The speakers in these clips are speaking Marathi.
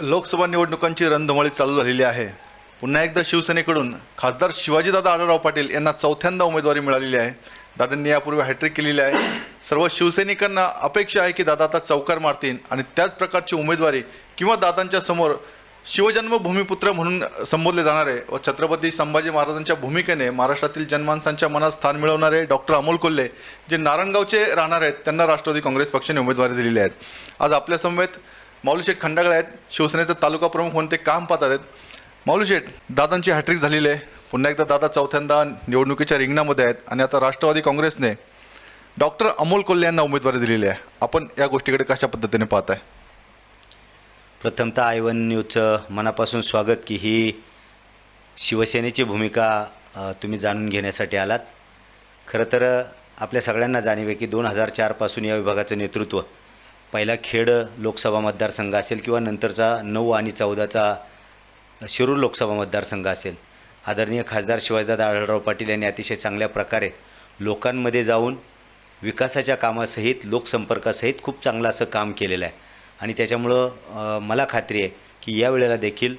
लोकसभा निवडणुकांची रणधुमाळी चालू झालेली आहे. पुन्हा एकदा शिवसेनेकडून खासदार शिवाजीदादा आढळराव पाटील यांना चौथ्यांदा उमेदवारी मिळालेली आहे. दादांनी यापूर्वी हॅट्रिक केलेली आहे. सर्व शिवसैनिकांना अपेक्षा आहे की दादा आता चौकार मारतील आणि त्याच प्रकारची उमेदवारी किंवा दादांच्या समोर शिवजन्मभूमिपुत्र म्हणून संबोधले जाणारे व छत्रपती संभाजी महाराजांच्या भूमिकेने महाराष्ट्रातील जनमानसांच्या मनात स्थान मिळवणारे डॉक्टर अमोल कोल्हे जे नारायणगावचे राहणार आहेत त्यांना राष्ट्रवादी काँग्रेस पक्षाने उमेदवारी दिलेली आहेत. आज आपल्या समवेत माऊलीशेठ खंडागळे आहेत. शिवसेनेचे तालुका प्रमुख म्हणून ते काम पाहत आहेत. माऊलीशेठ दादांची हॅट्रिक झालेली आहे. पुन्हा एकदा दादा चौथ्यांदा निवडणुकीच्या रिंगणामध्ये आहेत आणि आता राष्ट्रवादी काँग्रेसने डॉक्टर अमोल कोल्हे यांना उमेदवारी दिलेली आहे. आपण या गोष्टीकडे कशा पद्धतीने पाहत आहे प्रथमतः आय वन न्यूजचं मनापासून स्वागत की ही शिवसेनेची भूमिका तुम्ही जाणून घेण्यासाठी आलात. खरं तर आपल्या सगळ्यांना जाणीव आहे की दोन हजार चारपासून या विभागाचं नेतृत्व पहिला खेड लोकसभा मतदारसंघ असेल किंवा नंतरचा नऊ आणि चौदाचा शिरूर लोकसभा मतदारसंघ असेल. आदरणीय खासदार शिवाजीदादा आढळराव पाटील यांनी अतिशय चांगल्या प्रकारे लोकांमध्ये जाऊन विकासाच्या कामासहित लोकसंपर्कासहित खूप चांगलं असं काम केलेलं आहे. आणि त्याच्यामुळं मला खात्री आहे की या वेळेला देखील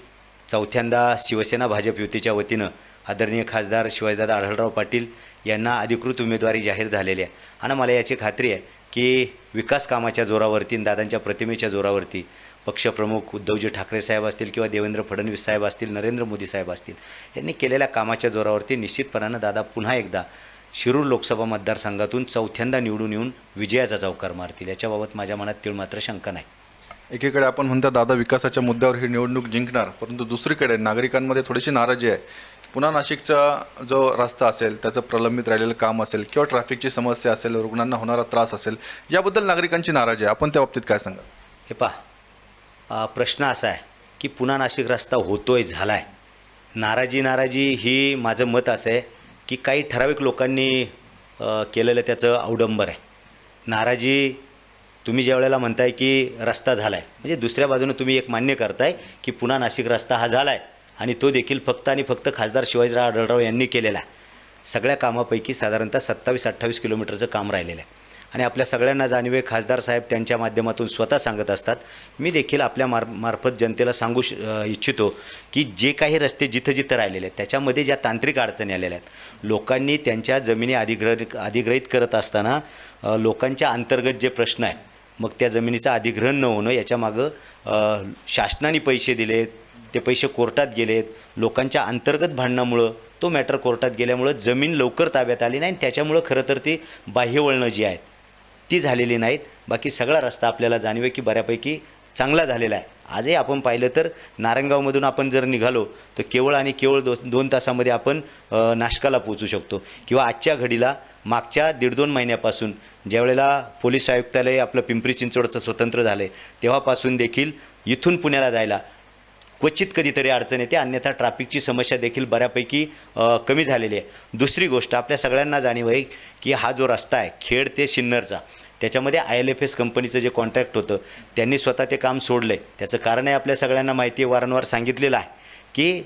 चौथ्यांदा शिवसेना भाजप युतीच्या वतीनं आदरणीय खासदार शिवाजीदादा आढळराव पाटील यांना अधिकृत उमेदवारी जाहीर झालेली आहे. आणि मला याची खात्री आहे की विकास कामाच्या जोरावरती दादांच्या प्रतिमेच्या जोरावरती पक्षप्रमुख उद्धवजी ठाकरे साहेब असतील किंवा देवेंद्र फडणवीस साहेब असतील नरेंद्र मोदी साहेब असतील यांनी केलेल्या कामाच्या जोरावरती निश्चितपणानं दादा पुन्हा एकदा शिरूर लोकसभा मतदारसंघातून चौथ्यांदा निवडून येऊन विजयाचा चौकार मारतील. याच्याबाबत माझ्या मनात तीळ मात्र शंका नाही. एकीकडे आपण म्हणता दादा विकासाच्या मुद्द्यावर ही निवडणूक जिंकणार परंतु दुसरीकडे नागरिकांमध्ये थोडीशी नाराजी आहे. पुन्हा नाशिकचा जो रस्ता असेल त्याचं प्रलंबित राहिलेलं काम असेल किंवा ट्रॅफिकची समस्या असेल रुग्णांना होणारा त्रास असेल याबद्दल नागरिकांची नाराजी आहे. आपण त्या बाबतीत काय सांगा हे पहा प्रश्न असा आहे की पुन्हा नाशिक रस्ता होतोय झाला आहे नाराजी नाराजी ही माझं मत असं आहे की काही ठराविक लोकांनी केलेलं त्याचं अवडंबर आहे. नाराजी तुम्ही ज्या वेळेला म्हणताय की रस्ता झाला आहे म्हणजे दुसऱ्या बाजूनं तुम्ही एक मान्य करताय की पुन्हा नाशिक रस्ता हा झाला आहे आणि तो देखील फक्त आणि फक्त खासदार शिवाजीराव आढळराव यांनी केलेला आहे. सगळ्या कामापैकी साधारणतः सत्तावीस अठ्ठावीस किलोमीटरचं काम राहिलेलं आहे. आणि आपल्या सगळ्यांना जाणीवे खासदार साहेब त्यांच्या माध्यमातून स्वतः सांगत असतात. मी देखील आपल्या मार मार्फत जनतेला सांगू श इच्छितो की जे काही रस्ते जिथं जिथं राहिलेले आहेत त्याच्यामध्ये ज्या तांत्रिक अडचणी आलेल्या आहेत लोकांनी त्यांच्या जमिनी अधिग्रह अधिग्रहित करत असताना लोकांच्या अंतर्गत जे प्रश्न आहेत मग त्या जमिनीचं अधिग्रहण न होणं याच्यामागं शासनाने पैसे दिलेत ते पैसे कोर्टात गेलेत. लोकांच्या अंतर्गत भांडणामुळं तो मॅटर कोर्टात गेल्यामुळं जमीन लवकर ताब्यात आली नाही आणि त्याच्यामुळं खरं तर ती बाह्यवळणं जी आहेत ती झालेली नाहीत. बाकी सगळा रस्ता आपल्याला जाणवे की बऱ्यापैकी चांगला झालेला आहे. आजही आपण पाहिलं तर नारायणगावमधून आपण जर निघालो तर केवळ आणि केवळ दो दोन तासामध्ये आपण नाशकाला पोचू शकतो. किंवा आजच्या घडीला मागच्या दीड दोन महिन्यापासून ज्यावेळेला पोलीस आयुक्तालय आपलं पिंपरी चिंचवडचं स्वतंत्र झालं आहे तेव्हापासून देखील इथून पुण्याला जायला क्वचित कधीतरी अडचण येते अन्यथा ट्रॅफिकची समस्या देखील बऱ्यापैकी कमी झालेली आहे. दुसरी गोष्ट आपल्या सगळ्यांना जाणीव आहे की हा जो रस्ता आहे खेड ते सिन्नरचा त्याच्यामध्ये आय एल एफ एस कंपनीचं जे कॉन्ट्रॅक्ट होतं त्यांनी स्वतः ते काम सोडलं आहे त्याचं कारण आहे आपल्या सगळ्यांना माहिती वारंवार सांगितलेलं आहे की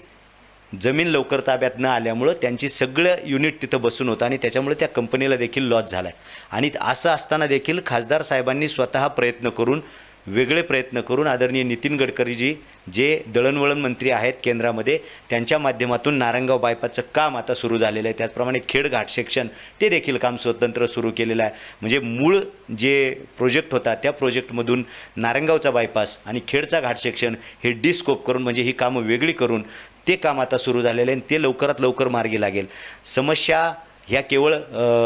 जमीन लवकर ताब्यात न आल्यामुळं त्यांची सगळं युनिट तिथं बसून होतं आणि त्याच्यामुळे त्या कंपनीला देखील लॉस झाला आहे आणि असं असताना देखील खासदार साहेबांनी स्वतः प्रयत्न करून वेगळे प्रयत्न करून आदरणीय नितीन गडकरीजी जे दळणवळण मंत्री आहेत केंद्रामध्ये त्यांच्या माध्यमातून नारायणगाव बायपासचं काम आता सुरू झालेलं आहे. त्याचप्रमाणे खेड घाट सेक्शन ते देखील काम स्वतंत्र सुरू केलेलं आहे. म्हणजे मूळ जे प्रोजेक्ट होता त्या प्रोजेक्टमधून नारायणगावचा बायपास आणि खेडचा घाट सेक्शन हे डिस्कोप करून म्हणजे ही कामं वेगळी करून ते काम आता सुरू झालेलं आहे आणि ते लवकरात लवकर मार्गी लागेल. समस्या ह्या केवळ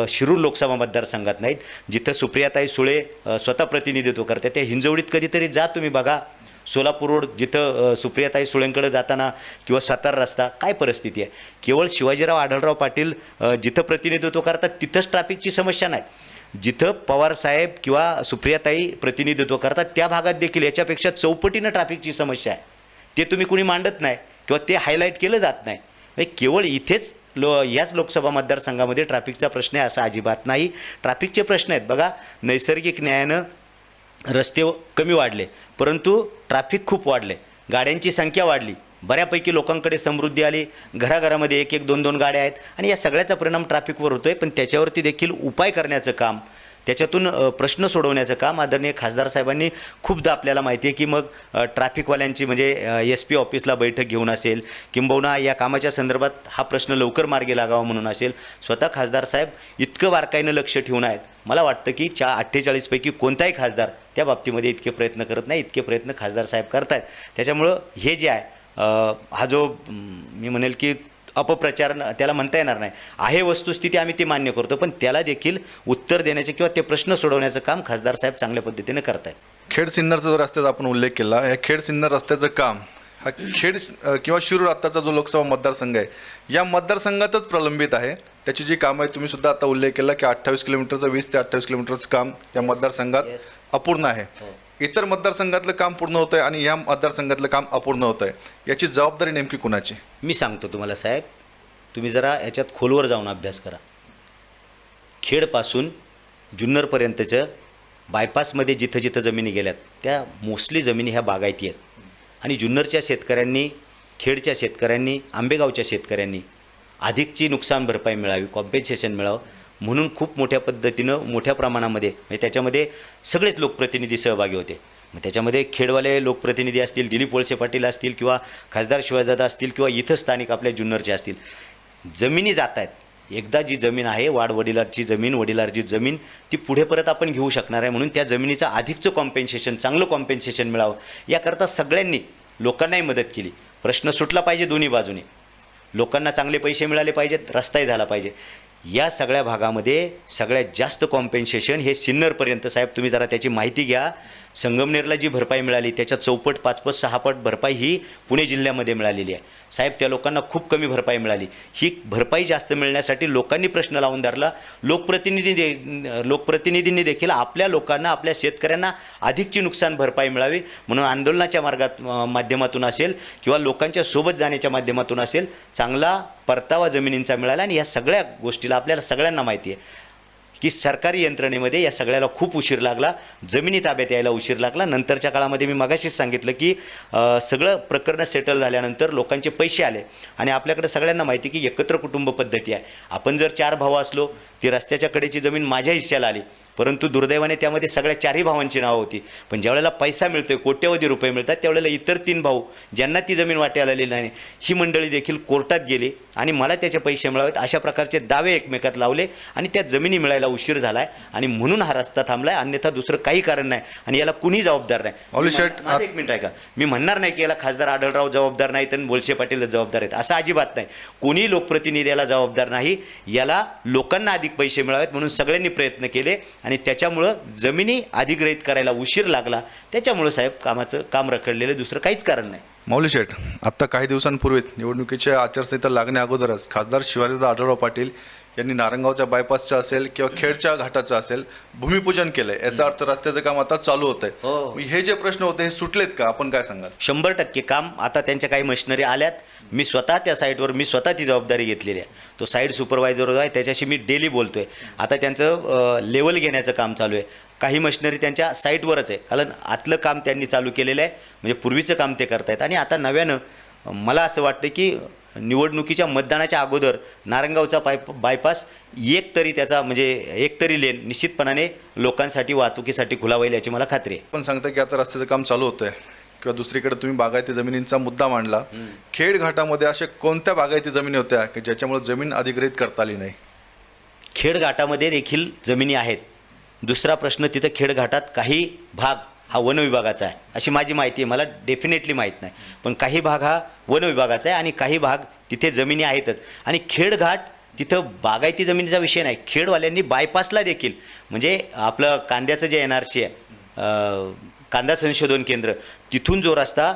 शिरूर लोकसभा मतदारसंघात नाहीत जिथं सुप्रियाताई सुळे स्वतः प्रतिनिधित्व करते त्या हिंजवडीत कधीतरी जा तुम्ही बघा. सोलापूर रोड जिथं सुप्रियाताई सुळेंकडे जाताना किंवा सातारा रस्ता काय परिस्थिती आहे? केवळ शिवाजीराव आढळराव पाटील जिथं प्रतिनिधित्व करतात तिथंच ट्रॅफिकची समस्या नाही जिथं पवारसाहेब किंवा सुप्रियाताई प्रतिनिधित्व करतात त्या भागात देखील याच्यापेक्षा चौपटीनं ट्रॅफिकची समस्या आहे. ते तुम्ही कुणी मांडत नाही किंवा ते हायलाईट केलं जात नाही. म्हणजे केवळ इथेच लो याच लोकसभा मतदारसंघामध्ये ट्रॅफिकचा प्रश्न आहे असा अजिबात नाही. ट्रॅफिकचे प्रश्न आहेत. बघा नैसर्गिक न्यायानं रस्ते कमी वाढले परंतु ट्रॅफिक खूप वाढले. गाड्यांची संख्या वाढली. बऱ्यापैकी लोकांकडे समृद्धी आली. घराघरामध्ये एक एक दोन दोन गाड्या आहेत. आणि या सगळ्याचा परिणाम ट्रॅफिकवर होतो आहे पण त्याच्यावरती देखील उपाय करण्याचं काम त्याच्यातून प्रश्न सोडवण्याचं काम आदरणीय खासदार साहेबांनी खूपदा आपल्याला माहिती आहे की मग ट्रॅफिकवाल्यांची म्हणजे एस पी ऑफिसला बैठक घेऊन असेल किंबहुना या कामाच्या संदर्भात हा प्रश्न लवकर मार्गी लागावा म्हणून असेल स्वतः खासदार साहेब इतकं बारकाईनं लक्ष ठेवून आहेत. मला वाटतं की चा अठ्ठेचाळीसपैकी कोणताही खासदार त्या बाबतीमध्ये इतके प्रयत्न करत नाही इतके प्रयत्न खासदार साहेब करत आहेत त्याच्यामुळं हे जे आहे हा जो मी म्हणेल की अपप्रचार त्याला म्हणता येणार नाही आहे वस्तुस्थिती आम्ही ती मान्य करतो पण त्याला देखील उत्तर देण्याचे किंवा ते प्रश्न सोडवण्याचं काम खासदार साहेब चांगल्या पद्धतीने करत आहेत खेड सिन्नरचा जो रस्त्याचा आपण उल्लेख केला या खेड सिन्नर रस्त्याचं काम हा खेड किंवा शिरूर आत्ताचा जो लोकसभा मतदारसंघ आहे या मतदारसंघातच प्रलंबित आहे त्याची जी कामं आहे तुम्ही सुद्धा आता उल्लेख केला की अठ्ठावीस किलोमीटरचं वीस ते अठ्ठावीस किलोमीटरचं काम या मतदारसंघात. अपूर्ण आहे हो. इतर मतदारसंघातलं काम पूर्ण होतं आहे आणि या मतदारसंघातलं काम अपूर्ण होतं आहे याची जबाबदारी नेमकी कुणाची? मी सांगतो तुम्हाला साहेब. तुम्ही जरा याच्यात खोलवर जाऊन अभ्यास करा. खेडपासून जुन्नरपर्यंतचं बायपासमध्ये जिथं जिथं जमिनी गेल्यात त्या मोस्टली जमिनी ह्या बागायती आहेत. आणि जुन्नरच्या शेतकऱ्यांनी खेडच्या शेतकऱ्यांनी आंबेगावच्या शेतकऱ्यांनी अधिकची नुकसान भरपाई मिळावी कॉम्पेन्सेशन मिळावं म्हणून खूप मोठ्या पद्धतीनं मोठ्या प्रमाणामध्ये म्हणजे त्याच्यामध्ये सगळेच लोकप्रतिनिधी सहभागी होते. मग त्याच्यामध्ये खेडवाले लोकप्रतिनिधी असतील दिलीप वळसे पाटील असतील किंवा खासदार शिवाजीदादा असतील किंवा इथं स्थानिक आपल्या जुन्नरचे असतील. जमिनी जात आहेत एकदा जी जमीन आहे वाढ वडिलांची जमीन वडिलांची जमीन ती पुढे परत आपण घेऊ शकणार आहे म्हणून त्या जमिनीचं अधिकचं कॉम्पेन्सेशन चांगलं कॉम्पेन्सेशन मिळावं. याकरता सगळ्यांनी लोकांनाही मदत केली. प्रश्न सुटला पाहिजे दोन्ही बाजूने. लोकांना चांगले पैसे मिळाले पाहिजेत रस्ताही झाला पाहिजे. या सगळ्या भागामध्ये सगळ्यात जास्त कॉम्पेन्सेशन हे सिन्नरपर्यंत साहेब तुम्ही जरा त्याची माहिती घ्या. संगमनेरला जी भरपाई मिळाली त्याच्या चौपट पाचपट सहापट भरपाई ही पुणे जिल्ह्यामध्ये मिळालेली आहे. साहेब त्या लोकांना खूप कमी भरपाई मिळाली. ही भरपाई जास्त मिळण्यासाठी लोकांनी प्रश्न लावून धरला. लोकप्रतिनिधी दे लोकप्रतिनिधींनी देखील आपल्या लोकांना आपल्या शेतकऱ्यांना अधिकची नुकसान भरपाई मिळावी म्हणून आंदोलनाच्या मार्गात माध्यमातून असेल किंवा लोकांच्या सोबत जाण्याच्या माध्यमातून असेल चांगला परतावा जमिनींचा मिळाला आणि या सगळ्या गोष्टीला आपल्याला सगळ्यांना माहिती आहे. की सरकारी यंत्रणेमध्ये या सगळ्याला खूप उशीर लागला. जमिनी ताब्यात यायला उशीर लागला. नंतरच्या काळामध्ये मी मगाशीच सांगितलं की सगळं प्रकरणं सेटल झाल्यानंतर लोकांचे पैसे आले. आणि आपल्याकडे सगळ्यांना माहिती की एकत्र कुटुंब पद्धती आहे. आपण जर चार भाऊ असलो ती रस्त्याच्या कडेची जमीन माझ्या हिश्श्याला आली. परंतु दुर्दैवाने त्यामध्ये सगळ्या चारही भावांची नावं होती. पण ज्यावेळेला पैसा मिळतोय कोट्यवधी रुपये मिळतात त्यावेळेला इतर तीन भाऊ ज्यांना ती जमीन वाट्याला आलेली नाही ही मंडळी देखील कोर्टात गेली आणि मला त्याचे पैसे मिळावेत अशा प्रकारचे दावे एकमेकात लावले आणि त्या जमिनी मिळायला उशीर झाला आहे आणि म्हणून हा रस्ता थांबला आहे अन्यथा दुसरं काही कारण नाही आणि याला कुणी जबाबदार नाही. माऊली माझं एक मिनिट आहे का मी म्हणणार नाही की याला खासदार आढळराव जबाबदार नाहीत आणि बोलशे पाटील जबाबदार आहेत. असं अजिबात नाही. कोणी लोकप्रतिनिधी याला जबाबदार नाही. याला लोकांना अधिक पैसे मिळावेत म्हणून सगळ्यांनी प्रयत्न केले आणि त्याच्यामुळं जमिनी अधिग्रहित करायला उशीर लागला. त्याच्यामुळं साहेब कामाचं काम रखडलेलं दुसरं काहीच कारण नाही. मौली शेठ आत्ता काही दिवसांपूर्वीच निवडणुकीच्या आचारसंहिता लागण्या अगोदरच खासदार शिवाजीदादा आढळराव पाटील यांनी नारंगावच्या बायपासचं असेल किंवा खेडच्या घाटाचं असेल भूमिपूजन केलंय. याचा अर्थ रस्त्याचं काम आता चालू होतंय. हो. मग हे जे प्रश्न होते हे सुटलेत का? आपण काय सांगाल? शंभर टक्के काम आता त्यांच्या काही मशिनरी आल्यात. मी स्वतः त्या साईटवर मी स्वतः ती जबाबदारी घेतलेली आहे. तो साईट सुपरवायझर आहे त्याच्याशी मी डेली बोलतो आहे आता त्यांचं लेवल घेण्याचं काम चालू आहे. काही मशिनरी त्यांच्या साईटवरच आहे. कारण आतलं काम त्यांनी चालू केलेलं आहे. म्हणजे पूर्वीचं काम ते करतायत. आणि आता नव्यानं मला असं वाटतं की निवडणुकीच्या मतदानाच्या अगोदर नारंगावचा पाय बायपास एक तरी त्याचा म्हणजे एक तरी लेन निश्चितपणाने लोकांसाठी वाहतुकीसाठी खुला होईल याची मला खात्री आहे. पण सांगता की आता रस्त्याचं काम चालू होतंय. किंवा दुसरीकडे तुम्ही बागायती जमिनींचा मुद्दा मांडला. खेड घाटामध्ये अशा कोणत्या बागायती जमिनी होत्या की ज्याच्यामुळे जमीन अधिग्रहित करता आली नाही? खेडघाटामध्ये देखील जमिनी आहेत. दुसरा प्रश्न तिथं खेडघाटात काही भाग हा वन विभागाचा आहे. अशी माझी माहिती आहे. मला डेफिनेटली माहीत नाही. पण काही भाग हा वन विभागाचा आहे आणि काही भाग तिथे जमिनी आहेतच. आणि खेडघाट तिथं बागायती जमिनीचा विषय नाही. खेडवाल्यांनी बायपासला देखील. म्हणजे आपलं कांद्याचं जे एन आर सी आहे कांदा संशोधन केंद्र तिथून जो रस्ता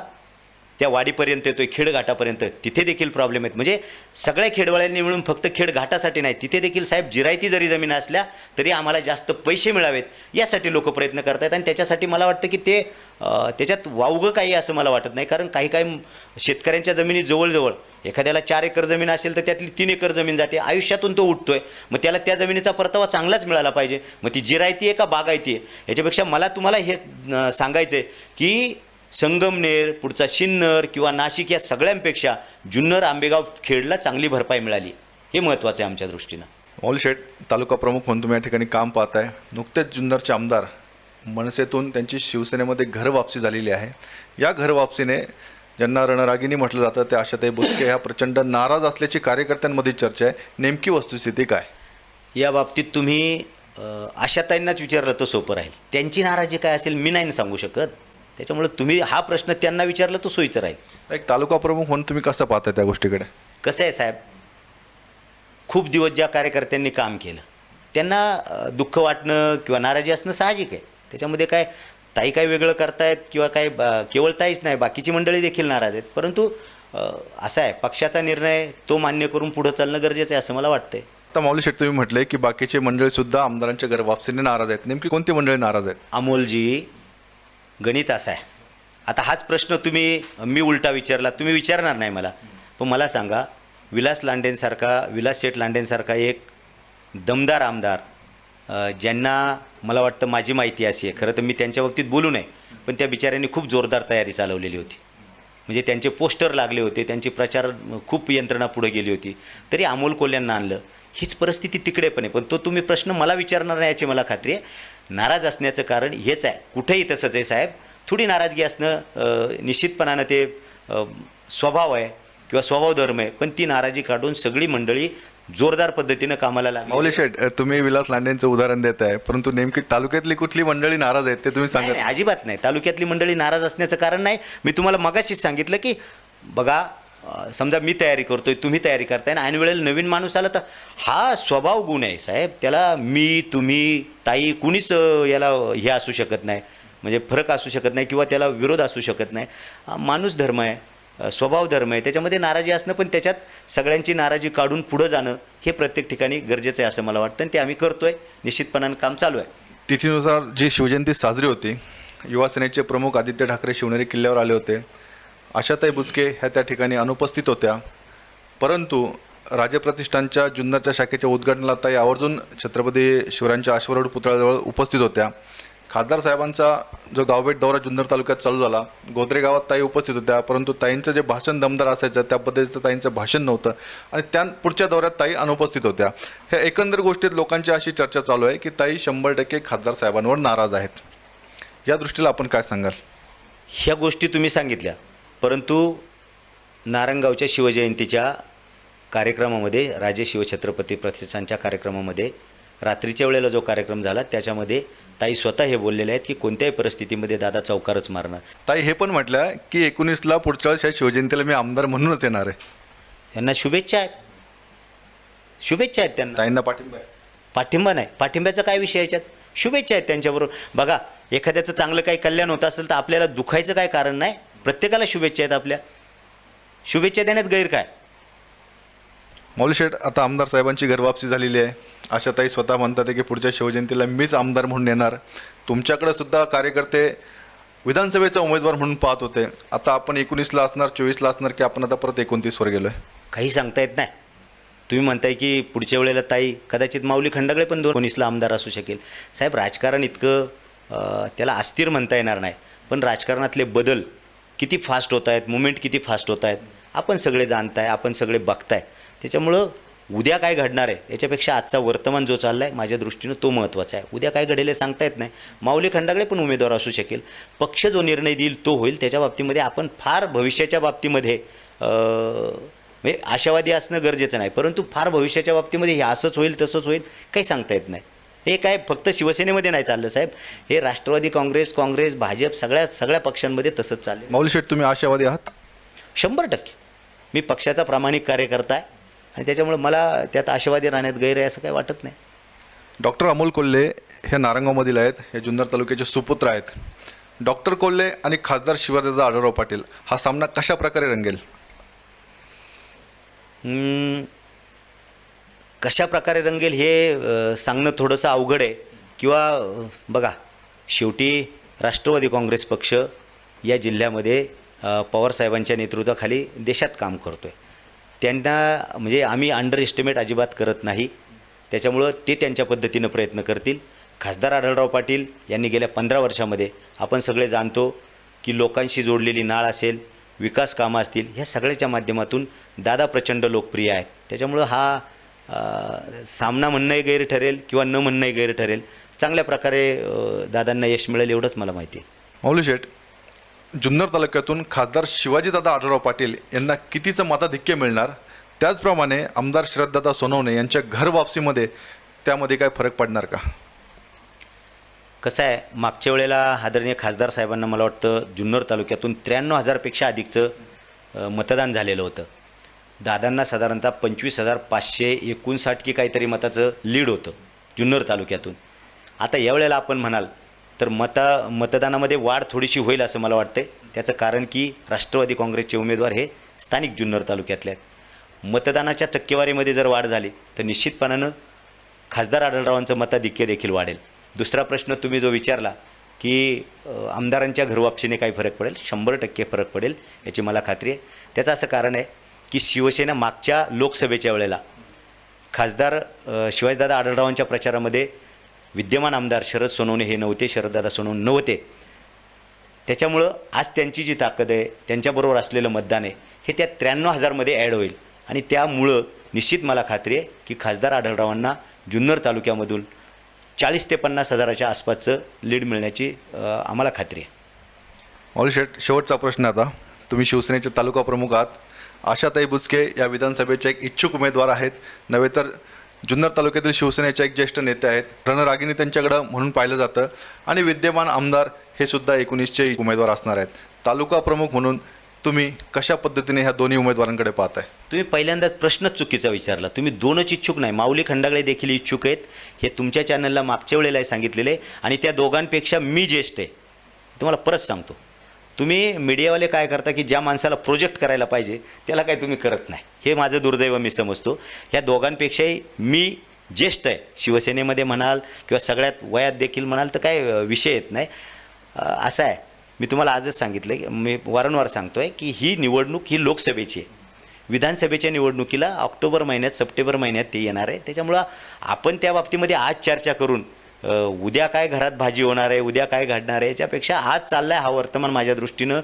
त्या वाडीपर्यंत येतोय खेडघाटापर्यंत तिथे देखील प्रॉब्लेम आहेत. म्हणजे सगळ्या खेडवाळ्यांनी मिळून फक्त खेडघाटासाठी नाही तिथे देखील साहेब जिरायती जरी जमीन असल्या तरी आम्हाला जास्त पैसे मिळावेत. यासाठी लोक प्रयत्न करत आहेत आणि त्याच्यासाठी मला वाटतं की ते त्याच्यात वावगं काही असं मला वाटत नाही. कारण काही काही शेतकऱ्यांच्या जमिनी जवळजवळ एखाद्याला चार एकर जमीन असेल तर त्यातली तीन एकर जमीन जाते. आयुष्यातून तो उठतोय. मग त्याला त्या जमिनीचा परतावा चांगलाच मिळाला पाहिजे. मग ती जिरायती आहे का बागायती आहे? याच्यापेक्षा मला तुम्हाला हे सांगायचं आहे की संगमनेर पुढचा शिन्नर किंवा नाशिक या सगळ्यांपेक्षा जुन्नर आंबेगाव खेडला चांगली भरपाई मिळाली. हे महत्त्वाचं आहे आमच्या दृष्टीनं. मौली शेठ तालुका प्रमुख म्हणून तुम्ही या ठिकाणी काम पाहताय. नुकतेच जुन्नरचे आमदार मनसेतून त्यांची शिवसेनेमध्ये घर वापसी झालेली आहे. या घर वापसीने ज्यांना रणरागिनी म्हटलं जातं त्या आशाताई बुचके ह्या प्रचंड नाराज असल्याची कार्यकर्त्यांमध्ये चर्चा आहे. नेमकी वस्तुस्थिती काय? या बाबतीत तुम्ही आशाताईंनाच विचारलं तर सोपं राहील. त्यांची नाराजी काय असेल मी नाही सांगू शकत. त्याच्यामुळे तुम्ही हा प्रश्न त्यांना विचारलं तर सोयीचं राहील. एक तालुका प्रमुख म्हणून तुम्ही कसं पाहताय त्या गोष्टीकडे? कसं आहे साहेब? खूप दिवस ज्या कार्यकर्त्यांनी काम केलं त्यांना दुःख वाटणं किंवा नाराजी असणं साहजिक आहे. त्याच्यामध्ये काय ताई काय वेगळं करतायत किंवा काय केवळ ताईच नाही बाकीची मंडळी देखील नाराज आहेत. परंतु असा आहे पक्षाचा निर्णय तो मान्य करून पुढं चालणं गरजेचं आहे असं मला वाटतंय. आता माऊली शेठ तुम्ही म्हटले की बाकीचे मंडळी सुद्धा आमदारांच्या घर वापसीने नाराज आहेत. नेमकी कोणती मंडळी नाराज आहेत? अमोलजी गणित असा आहे. आता हाच प्रश्न तुम्ही मी उलटा विचारला तुम्ही विचारणार नाही मला. पण मला सांगा विलास लांडेंसारखा विलास शेठ लांडेंसारखा एक दमदार आमदार ज्यांना मला वाटतं माझी माहिती अशी आहे. खरं तर मी त्यांच्या बाबतीत बोलू नये पण त्या बिचाऱ्यांनी खूप जोरदार तयारी चालवलेली होती. म्हणजे त्यांचे पोस्टर लागले होते त्यांची प्रचार खूप यंत्रणा पुढे गेली होती. तरी अमोल कोल्यांना आणलं. हीच परिस्थिती तिकडे पण आहे. पण तो तुम्ही प्रश्न मला विचारणार नाही याची मला खात्री आहे. नाराज असण्याचं कारण हेच आहे. कुठेही तसंच आहे साहेब. थोडी नाराजगी असणं निश्चितपणानं ते स्वभाव आहे किंवा स्वभाव धर्म आहे. पण ती नाराजी काढून सगळी मंडळी जोरदार पद्धतीनं कामाला लागली. माऊली शेठ तुम्ही विलास लांडेंचं उदाहरण देत आहे. परंतु नेमकी तालुक्यातली कुठली मंडळी नाराज आहेत ते तुम्ही सांगत नाही, अजिबात नाही. तालुक्यातली मंडळी नाराज असण्याचं कारण नाही. मी तुम्हाला मगाशीच सांगितलं की बघा समजा मी तयारी करतोय तुम्ही तयारी करताय आणि ऐनवेळेला नवीन माणूस आला तर हा स्वभाव गुण आहे साहेब. त्याला मी तुम्ही ताई कुणीच याला हे असू शकत नाही. म्हणजे फरक असू शकत नाही किंवा त्याला विरोध असू शकत नाही. माणूस धर्म आहे स्वभाव धर्म आहे. त्याच्यामध्ये नाराजी असणं पण त्याच्यात सगळ्यांची नाराजी काढून पुढं जाणं हे प्रत्येक ठिकाणी गरजेचं आहे असं मला वाटतं. आणि ते आम्ही करतोय. निश्चितपणानं काम चालू आहे. तिथीनुसार जी शिवजयंती साजरी होती युवासेनेचे प्रमुख आदित्य ठाकरे शिवनेरी किल्ल्यावर आले होते. आशाताई बुचके ह्या त्या ठिकाणी अनुपस्थित होत्या. परंतु राजप्रतिष्ठानच्या जुन्नरच्या शाखेच्या उद्घाटनाला ताई आवर्जून छत्रपती शिवरायांच्या अश्वरोड पुतळ्याजवळ उपस्थित होत्या. खासदार साहेबांचा जो गावभेट दौरा जुन्नर तालुक्यात चालू झाला गोदरे गावात ताई उपस्थित होत्या. परंतु ताईंचं जे भाषण दमदार असायचं त्या पद्धतीचं ताईंचं भाषण नव्हतं आणि त्या पुढच्या दौऱ्यात ताई अनुपस्थित होत्या. ह्या एकंदर गोष्टीत लोकांची अशी चर्चा चालू आहे की ताई शंभर टक्के खासदार साहेबांवर नाराज आहेत. या दृष्टीला आपण काय सांगाल? ह्या गोष्टी तुम्ही सांगितल्या. परंतु नारंगावच्या शिवजयंतीच्या कार्यक्रमामध्ये राजे शिवछत्रपती प्रतिष्ठानच्या कार्यक्रमामध्ये रात्रीच्या वेळेला जो कार्यक्रम झाला त्याच्यामध्ये ताई स्वतः हे बोललेले आहेत की कोणत्याही परिस्थितीमध्ये दादा चौकारच मारणार. ताई हे पण म्हटलं की एकोणीसला पुढच्या ह्या शिवजयंतीला मी आमदार म्हणूनच येणार आहे. यांना शुभेच्छा आहेत. शुभेच्छा आहेत त्यांना. ताईंना पाठिंबा आहे. पाठिंबा नाही. पाठिंब्याचा काय विषय याच्यात? शुभेच्छा आहेत त्यांच्याबरोबर. बघा एखाद्याचं चांगलं काही कल्याण होत असेल तर आपल्याला दुखायचं काय कारण नाही. प्रत्येकाला शुभेच्छा आहेत आपल्या. शुभेच्छा देण्यात गैर काय? मौली शेठ आता आमदार साहेबांची घरवापसी झालेली आहे. आशाताई स्वतः म्हणतात आहे की पुढच्या शिवजयंतीला मीच आमदार म्हणून येणार. तुमच्याकडे सुद्धा कार्यकर्ते विधानसभेचा उमेदवार म्हणून पाहत होते. आता आपण एकोणीसला असणार चोवीसला असणार की आपण आता परत एकोणतीसवर गेलो आहे काही सांगता येत नाही. तुम्ही म्हणताय की पुढच्या वेळेला ताई कदाचित माऊली खंडागळे पण दोन कोणीसला आमदार असू शकेल. साहेब राजकारण इतकं त्याला अस्थिर म्हणता येणार नाही. पण राजकारणातले बदल किती फास्ट होत आहेत मुवमेंट किती फास्ट होत आहेत आपण सगळे जाणताय आपण सगळे बघताय. त्याच्यामुळं उद्या काय घडणार आहे याच्यापेक्षा आजचा वर्तमान जो चालला आहे माझ्या दृष्टीनं तो महत्त्वाचा आहे. उद्या काय घडेल हे सांगता येत नाही. माऊली खंडागळे पण उमेदवार असू शकेल. पक्ष जो निर्णय देईल तो होईल. त्याच्या बाबतीमध्ये आपण फार भविष्याच्या बाबतीमध्ये म्हणजे आशावादी असणं गरजेचं नाही. परंतु फार भविष्याच्या बाबतीमध्ये हे असंच होईल तसंच होईल काही सांगता येत नाही. हे काय फक्त शिवसेनेमध्ये नाही चाललं साहेब. हे राष्ट्रवादी काँग्रेस काँग्रेस भाजप सगळ्या सगळ्या पक्षांमध्ये तसंच चाललं मौली शेठ तुम्ही आशावादी आहात? शंभर टक्के. मी पक्षाचा प्रामाणिक कार्यकर्ता आहे आणि त्याच्यामुळे मला त्यात आशावादी राहण्यात गैर आहे असं काही वाटत नाही. डॉक्टर अमोल कोल्हे हे नारंगावमधील आहेत. हे जुन्नर तालुक्याचे सुपुत्र आहेत. डॉक्टर कोल्हे आणि खासदार शिवदादा आढळराव पाटील हा सामना कशा प्रकारे रंगेल कशा प्रकारे रंगेल हे सांगणं थोडंसं अवघड आहे. किंवा बघा शेवटी राष्ट्रवादी काँग्रेस पक्ष या जिल्ह्यामध्ये पवारसाहेबांच्या नेतृत्वाखाली देशात काम करतो आहे त्यांना म्हणजे आम्ही अंडर एस्टिमेट अजिबात करत नाही. त्याच्यामुळं ते त्यांच्या पद्धतीनं प्रयत्न करतील. खासदार आढळराव पाटील यांनी गेल्या पंधरा वर्षामध्ये आपण सगळे जाणतो की लोकांशी जोडलेली नाळ असेल विकास कामं असतील ह्या सगळ्याच्या माध्यमातून दादा प्रचंड लोकप्रिय आहेत. त्याच्यामुळं हा सामना म्हणणंही गैर ठरेल किंवा न म्हणणंही गैर ठरेल. चांगल्या प्रकारे दादांना यश मिळेल एवढंच मला माहिती आहे. माऊली शेठ जुन्नर तालुक्यातून खासदार शिवाजीदादा आढळराव पाटील यांना कितीचं मताधिक्य मिळणार? त्याचप्रमाणे आमदार शरददादा सोनवणे यांच्या घर वापसीमध्ये त्यामध्ये काय फरक पडणार का? कसं आहे मागच्या वेळेला आदरणीय खासदार साहेबांना मला वाटतं जुन्नर तालुक्यातून त्र्याण्णव हजारपेक्षा अधिकचं मतदान झालेलं होतं. दादांना साधारणतः पंचवीस हजार पाचशे एकोणसाठ की काहीतरी मताचं लीड होतं जुन्नर तालुक्यातून. आता यावेळेला आपण म्हणाल तर मता मतदानामध्ये वाढ थोडीशी होईल असं मला वाटतं त्याचं कारण की राष्ट्रवादी काँग्रेसचे उमेदवार हे स्थानिक जुन्नर तालुक्यातले आहेत. मतदानाच्या टक्केवारीमध्ये जर वाढ झाली तर निश्चितपणानं खासदार आढळरावांचं मताधिक्य देखील वाढेल. दुसरा प्रश्न तुम्ही जो विचारला की आमदारांच्या घरवापशीने काही फरक पडेल? शंभर टक्के फरक पडेल याची मला खात्री आहे. त्याचं असं कारण आहे की शिवसेना मागच्या लोकसभेच्या वेळेला खासदार शिवाजीदादा आढळरावांच्या प्रचारामध्ये विद्यमान आमदार शरद सोनवणे हे नव्हते शरददादा सोनवणे नव्हते. त्याच्यामुळं आज त्यांची जी ताकद आहे त्यांच्याबरोबर असलेलं मतदान आहे हे त्या त्र्याण्णव हजारमध्ये ॲड होईल. आणि त्यामुळं निश्चित मला खात्री आहे की खासदार आढळरावांना जुन्नर तालुक्यामधून चाळीस ते पन्नास हजाराच्या आसपासचं लीड मिळण्याची आम्हाला खात्री आहे. ऑल शेट शेवटचा प्रश्न आता. तुम्ही शिवसेनेचे तालुका प्रमुख आहात. आशाताई बुचके या विधानसभेचे एक इच्छुक उमेदवार आहेत. नव्हे तर जुन्नर तालुक्यातील शिवसेनेच्या एक ज्येष्ठ नेते आहेत. रणरागिणी त्यांच्याकडं म्हणून पाहिलं जातं. आणि विद्यमान आमदार हे सुद्धा एकोणीसचे उमेदवार असणार आहेत. तालुका प्रमुख म्हणून तुम्ही कशा पद्धतीने ह्या दोन्ही उमेदवारांकडे पाहताय? तुम्ही पहिल्यांदाच प्रश्नच चुकीचा विचारला. तुम्ही दोनच इच्छुक नाही. माऊली खंडागळे देखील इच्छुक आहेत. हे तुमच्या चॅनलला मागच्या वेळेला सांगितलेले. आणि त्या दोघांपेक्षा मी ज्येष्ठ आहे. तुम्हाला परत सांगतो. तुम्ही मीडियावाले काय करता की ज्या माणसाला प्रोजेक्ट करायला पाहिजे त्याला काय तुम्ही करत नाही. हे माझं दुर्दैव मी समजतो. ह्या दोघांपेक्षाही मी ज्येष्ठ आहे. शिवसेनेमध्ये म्हणाल किंवा सगळ्यात वयात देखील म्हणाल तर काय विषय येत नाही. असा आहे. मी तुम्हाला आजच सांगितलं की मी वारंवार सांगतो आहे की ही निवडणूक ही लोकसभेची आहे. विधानसभेच्या निवडणुकीला ऑक्टोबर महिन्यात सप्टेंबर महिन्यात ते येणार आहे. त्याच्यामुळं आपण त्या बाबतीमध्ये आज चर्चा करून उद्या काय घरात भाजी होणार आहे उद्या काय घडणार आहे याच्यापेक्षा आज चालला आहे हा वर्तमान माझ्या दृष्टीनं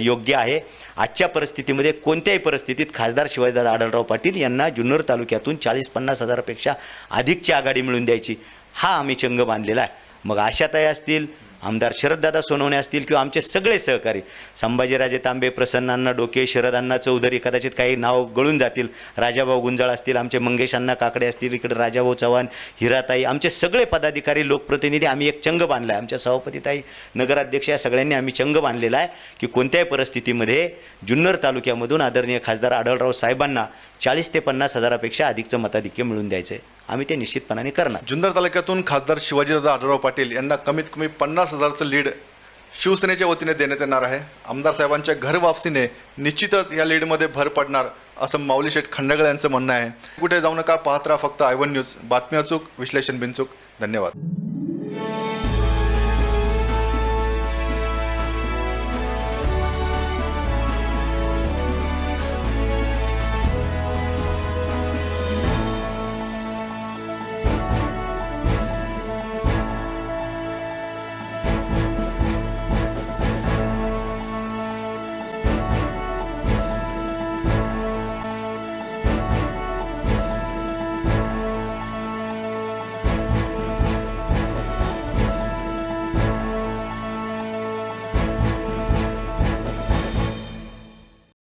योग्य आहे. आजच्या परिस्थितीमध्ये कोणत्याही परिस्थितीत खासदार शिवाजीदादा आढळराव पाटील यांना जुन्नर तालुक्यातून चाळीस पन्नास हजारापेक्षा अधिकची आघाडी मिळून द्यायची. हा आम्ही चंग बांधलेला आहे. मग आशाताई असतील आमदार शरददादा सोनवणे असतील किंवा आमचे सगळे सहकारी संभाजीराजे तांबे प्रसन्नांना डोके शरदांना चौधरी कदाचित काही नाव गळून जातील राजाभाऊ गुंजाळ असतील आमचे मंगेश अण्णा काकडे असतील इकडे राजाभाऊ चव्हाण हिराताई आमचे सगळे पदाधिकारी लोकप्रतिनिधी आम्ही एक चंग बांधला आहे आमच्या सभापतीताई नगराध्यक्ष या सगळ्यांनी आम्ही चंग बांधलेला आहे की कोणत्याही परिस्थितीमध्ये जुन्नर तालुक्यामधून आदरणीय खासदार आढळराव साहेबांना चाळीस ते पन्नास हजारापेक्षा अधिकचं मताधिक्य मिळून द्यायचं आहे आम्ही ते निश्चितपणाने करणार. जुन्नर तालुक्यातून खासदार शिवाजीदादा आढळराव पाटील यांना कमीत कमी पन्नास हजारचं लीड शिवसेनेच्या वतीने देण्यात येणार आहे. आमदार साहेबांच्या घर वापसीने निश्चितच या लीडमध्ये भर पडणार असं माऊली शेठ खंडगळ यांचं म्हणणं आहे. कुठे जाऊ नका पाहत राहा फक्त आयवन न्यूज. बातमी अचूक विश्लेषण बिनचूक. धन्यवाद.